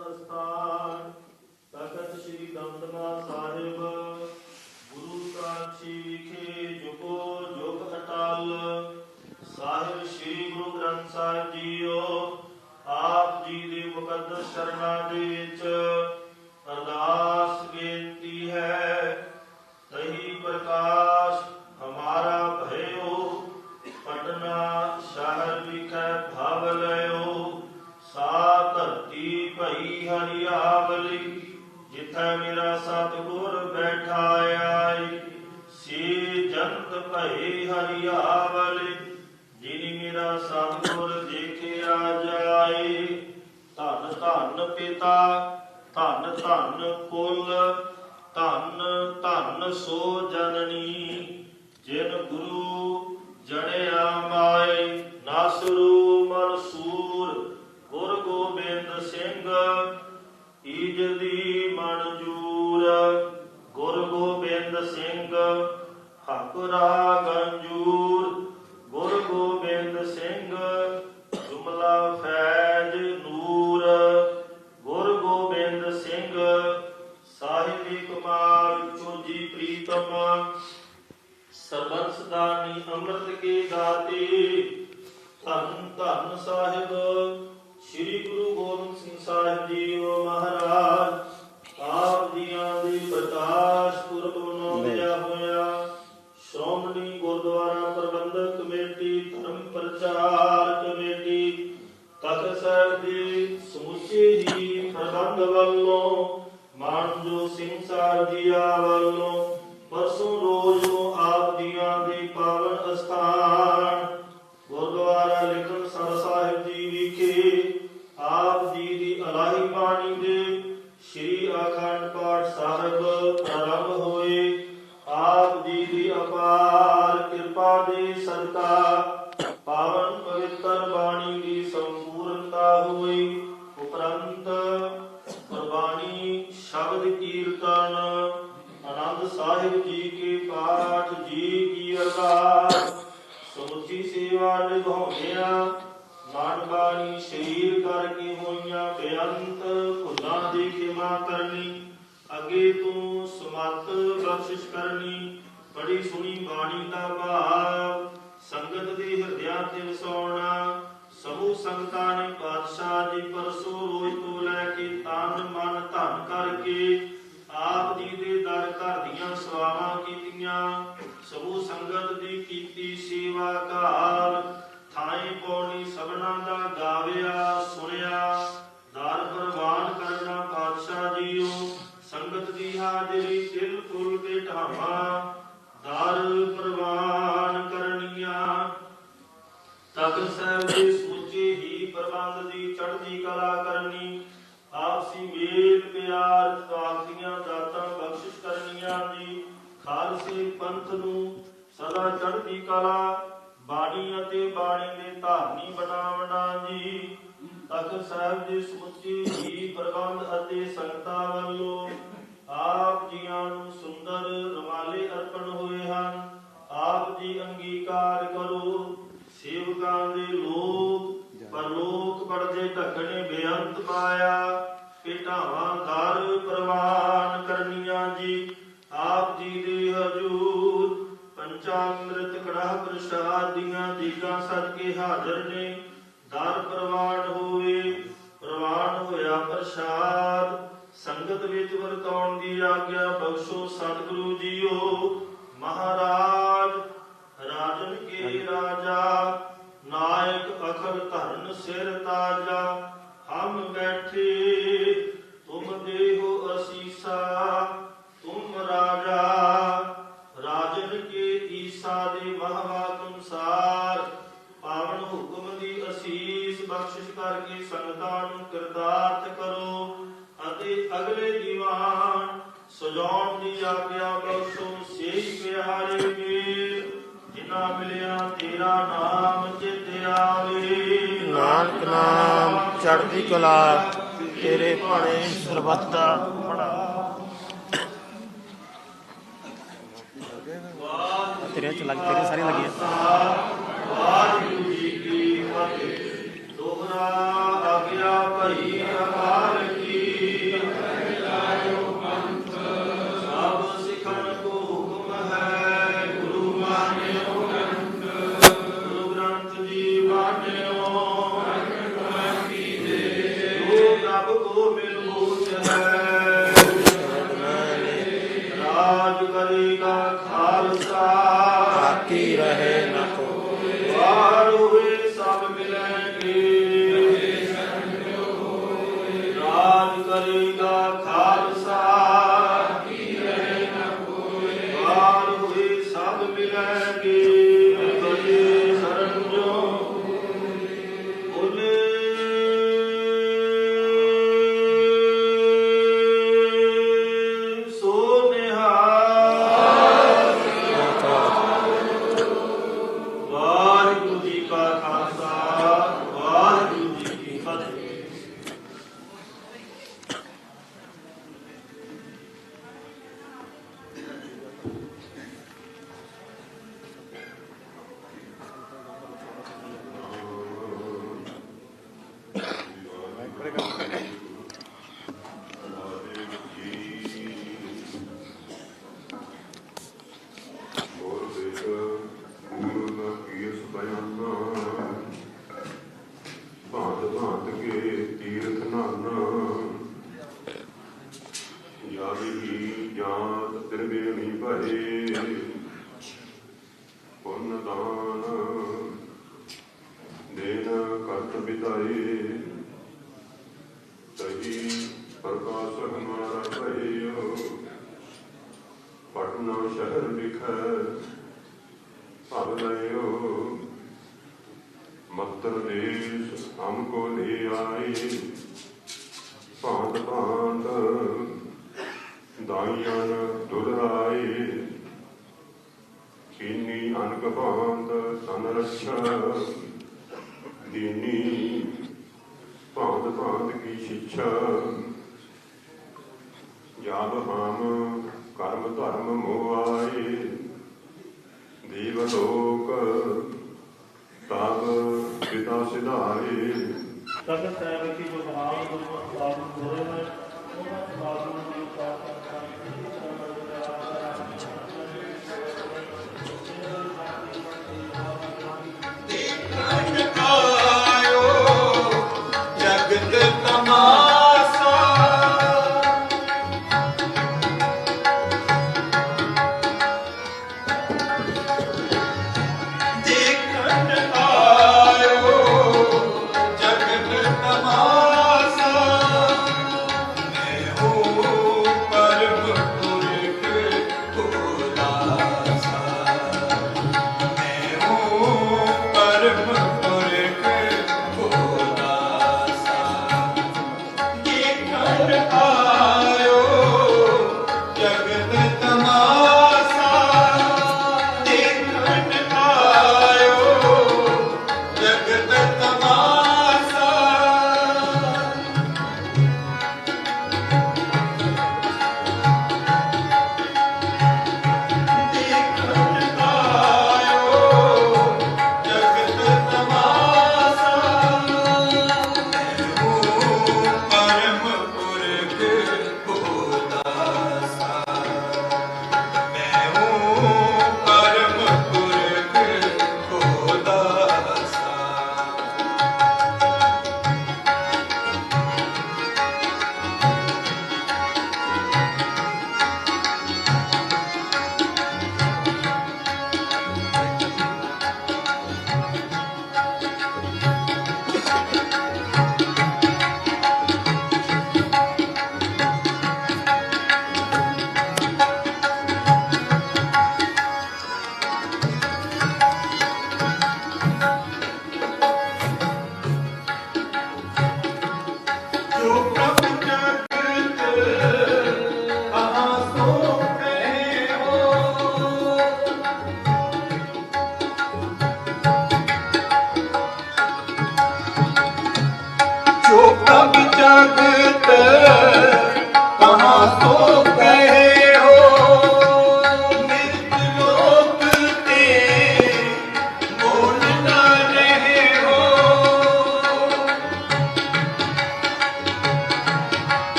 ਅਸਥਾਨ ਤਖਤ ਸ੍ਰੀ ਦਮਦਮਾ ਸਾਹਿਬ। ਗੁਰੂ ਸਾਖੀ ਵਿਖੇ ਜੁਗੋ ਜੁਗ ਅਟਲ। ਸਾਹਿਬ, ਸ੍ਰੀ ਗੁਰੂ ਗ੍ਰੰਥ ਸਾਹਿਬ ਜੀਓ, ਆਪ ਜੀ ਦੇ ਮੁਕੱਦਸ ਸ਼ਰਣਾ ਪਿਤਾ ਧਨ ਧਨ ਕੁਲ, ਧਨ ਧਨ ਸੋ ਜਨਨੀ, ਜਿਨ ਗੁਰੂ ਜੜਿਆ ਮਾਏ, ਨਾਸਰੂ ਮਨਸੂਰ, ਗੁਰ ਗੋਬਿੰਦ ਸਿੰਘ ਈਜ ਦੀ ਮਨਜੂਰ, ਗੁਰ ਗੋਬਿੰਦ ਸਿੰਘ, ਹਕਰਾ ਗੰਜੂਰ। ਸਰਬੰਸ ਦਾਨੀ ਅੰਮ੍ਰਿਤ ਕੇ ਦਾਤੇ? ਧੰਨ ਧੰਨ ਸਾਹਿਬ, ਸ੍ਰੀ ਗੁਰੂ ਗੋਬਿੰਦ ਸਿੰਘ ਸਾਹਿਬ ਜੀ ਮਹਾਰਾਜ। ਦੀ ਕਲਾ, ਬਾਣੀ ਅਤੇ ਬਾਣੀ ਦੇ ਧਾਰਨੀ ਬਣਾਵਣਾ ਜੀ। ਤਖਤ ਸਾਹਿਬ ਦੇ ਸਮੁੱਚੇ ਜੀ ਪ੍ਰਬੰਧ ਅਤੇ ਸੰਗਤਾਂ ਵੱਲੋਂ ਆਪ ਜੀਆਂ ਨੂੰ ਸੁੰਦਰ ਰਵਾਲੇ ਅਰਪਣ ਹੋਏ ਹਨ। ਆਪ ਜੀ ਅੰਗੀਕਾਰ ਕਰੋ। ਸੇਵਕਾਂ ਦੇ ਲੋਕ ਪਰਲੋਕ ਪਰਦੇ ਢੱਕਣੇ ਬੇਅੰਤ ਪਾਇਆ। ਪੇਟਾਵਾ ਵਰਤਾਉਣ ਦੀ ਆਗਿਆ ਬਖਸ਼ੋ ਸਤਿਗੁਰੂ ਜੀਓ। ਮਹਾਰਾਜ ਚੜ੍ਹਦੀ ਕਲਾ, ਤੇਰੇ ਭਾਣੇ ਸਰਬੱਤਾ ਬੜਾ ਤੇਰੇ ਚ ਲੱਗ, ਤੇਰੇ ਸਾਰੇ ਲੱਗੇ ਵਾਹਿਗੁਰੂ ਜੀ ਕੀ ਫਤਿਹ। ਦੋਹਰਾ ਆਗਿਆ ਭਈ ਅਕਾਲ ਪਰਮਾਰ ਭਇਓ ਪਟਨਾ ਸ਼ਹਿਰ ਵਿਖ ਭਵ ਲਇਓ ਮੱਤਰ ਦੇਸ ਹਮ ਕੋ ਲੈ ਆਈ ਭਾਂਤ ਭਾਂਤ ਦਾਈਆਂ ਦੁਰਾਈ ਕੀਨੀ ਅਨਕ ਭਾਂਤ ਸੰਰਖਿਆ ਲੋਕ ਤਬ ਪਿਤਾ ਸਿਧਾਈ ਤਖਤ ਸਾਹਿਬ ਕੀ ਬੁਧਾਨ ਗੁਰੂ ਆਪ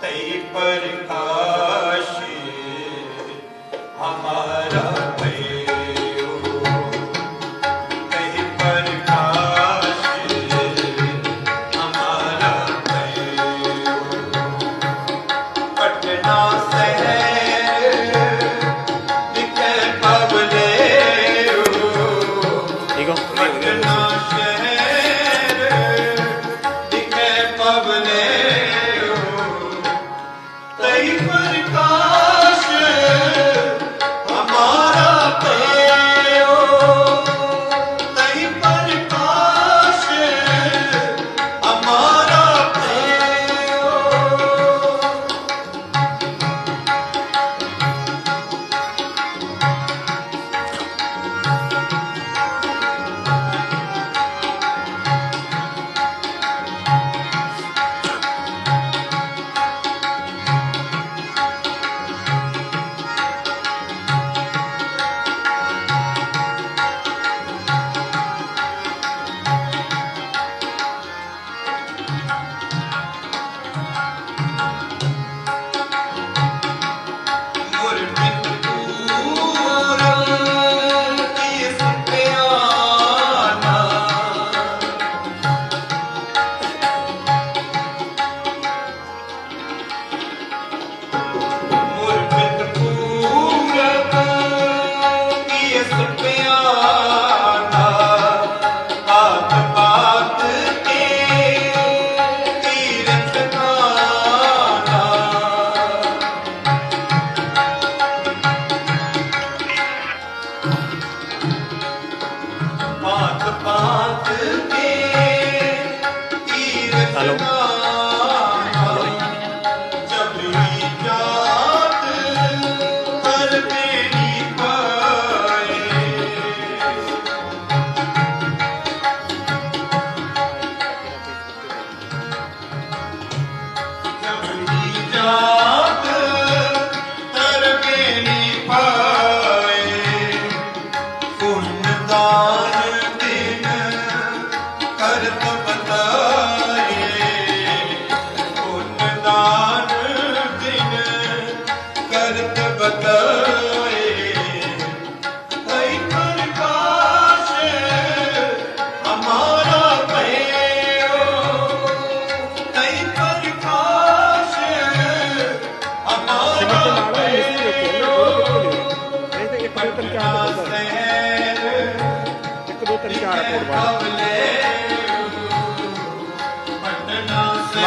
तै परिका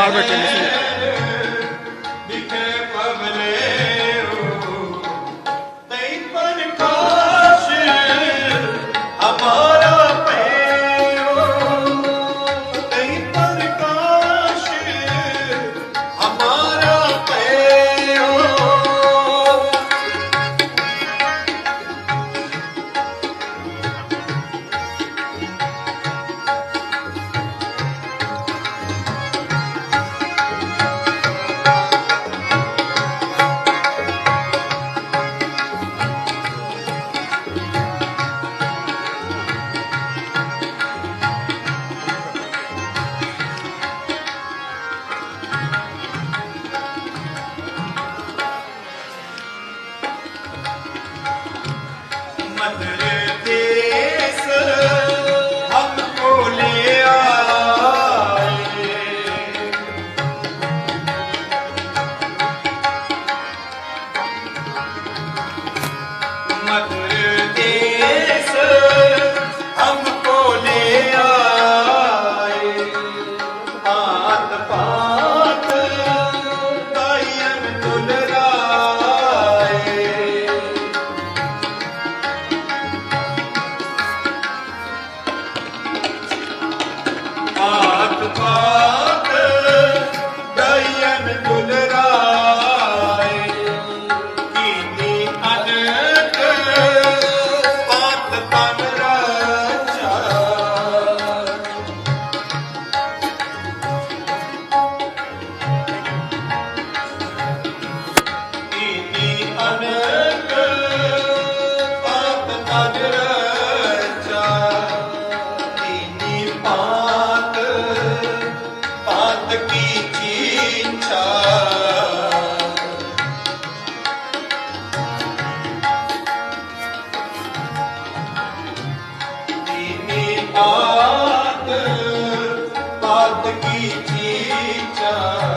Norbert ਪਾਤ ਸਾਧ ਕੀ ਚੀਚਾ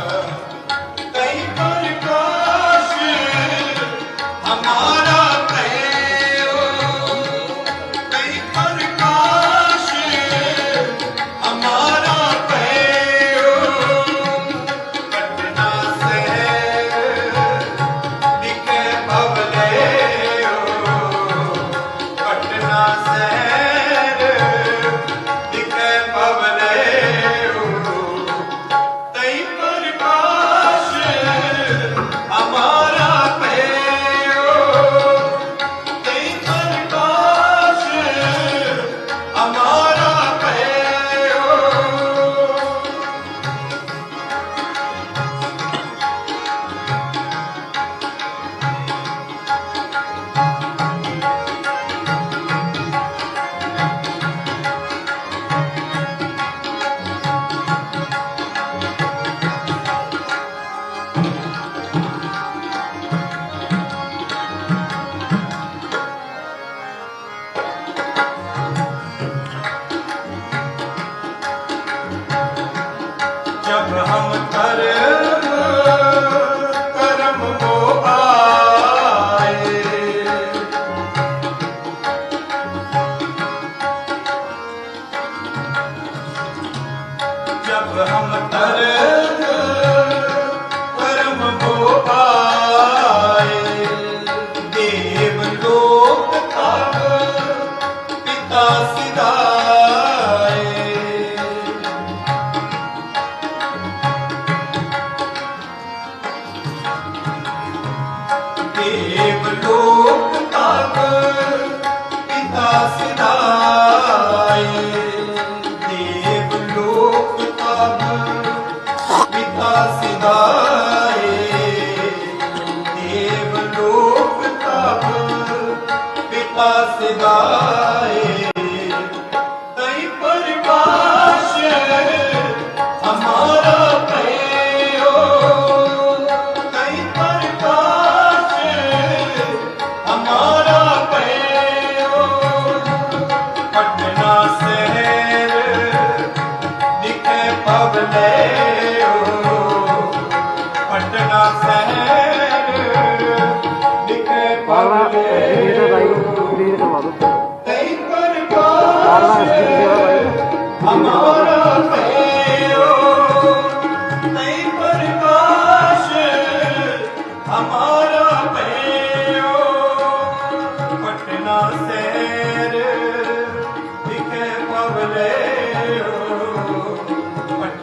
شب هم قلقل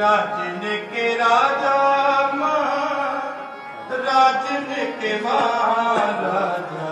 राजन के राजा मां राजन के महाराजा